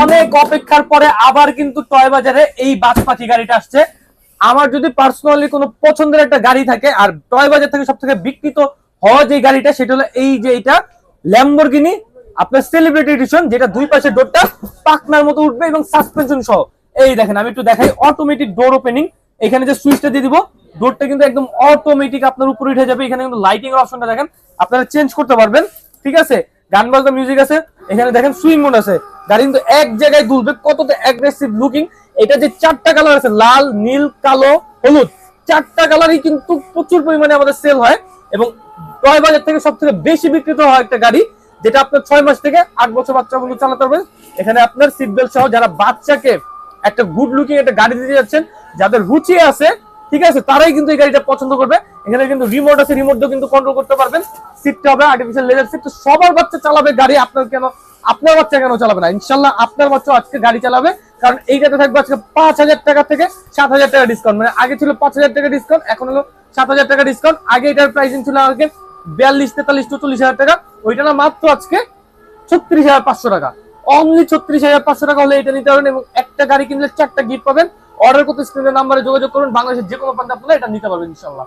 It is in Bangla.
অনেক অপেক্ষার পরে আবার কিন্তু টয় বাজারে এই বাজ পাখি গাড়িটা আসছে। আমার যদি পার্সোনালি কোনো পছন্দের একটা গাড়ি থাকে, আর টয় বাজার থেকে সব থেকে বিকৃত হওয়া যে গাড়িটা, সেটা হলো এই যে এটা ল্যাম্বরগিনি আপনার সেলিব্রিটি এডিশন যেটা দুই পাশে ডোরটা পাকনার মতো উঠবে এবং সাসপেনশন সহ। এই দেখেন, আমি একটু দেখাই অটোমেটিক ডোর ওপেনিং এখানে যে সুইচটা দিয়ে দিব ডোরটা কিন্তু একদম অটোমেটিক আপনার উপরে উঠে যাবে, এখানে কিন্তু লাইটিং এর অপশনটা দেখেন, আপনারা চেঞ্জ করতে পারবেন, ঠিক আছে? গান বাজনা মিউজিক আছে, এখানে দেখেন সুইং আছে। গাড়ি কিন্তু এক জায়গায় দুলবে, কতটা অ্যাগ্রেসিভ লুকিং এটা যে চারটা কালার আছে, লাল, নীল, কালো, হলুদ, চারটা কালারই কিন্তু প্রচুর পরিমাণে আমাদের সেল হয় এবং টয় বাজার থেকে সব থেকে বেশি বিক্রিত হয় একটা গাড়ি, যেটা আপনার ছয় মাস থেকে আট বছর বাচ্চা পর্যন্ত চালাতে পারবেন। এখানে আপনার সিট বেল্ট সহ যারা বাচ্চাকে একটা গুড লুকিং একটা গাড়ি দিতে যাচ্ছেন, যাদের রুচি আছে, ঠিক আছে, তারাই কিন্তু এই গাড়িটা পছন্দ করবে। এখানে কিন্তু রিমোট আছে রিমোট কিন্তু কন্ট্রোল করতে পারবেন। সিটটা হবে আর্টিফিশিয়াল লেজার সিট তো সবার বাচ্চা চালাবে গাড়ি, আপনার কেন আপনার বাচ্চা কেন চালাবে না? ইনশাল্লাহ আপনার বাচ্চা আজকে গাড়ি চালাবে, কারণ এইটাতে থাকবে আজকে পাঁচ হাজার টাকা থেকে সাত হাজার টাকা ডিসকাউন্ট মানে আগে ছিল পাঁচ হাজার টাকা ডিসকাউন্ট এখন হলো সাত হাজার টাকা ডিসকাউন্ট আগে এটার প্রাইসিং ছিল আগে বিয়াল্লিশ, তেতাল্লিশ চল্লিশ হাজার টাকা। ওইটা না, মাত্র আজকে ছত্রিশ হাজার পাঁচশো টাকা। অনলি ছত্রিশ হাজার পাঁচশো টাকা হলে এটা নিতে পারবেন এবং একটা গাড়ি কিনলে চারটা গিফট পাবেন। অর্ডার করতে স্ক্রিনের নাম্বারে যোগাযোগ করুন, বাংলাদেশের যে কোনো প্রান্তে আপনারা এটা নিতে পারবেন ইনশাল্লাহ।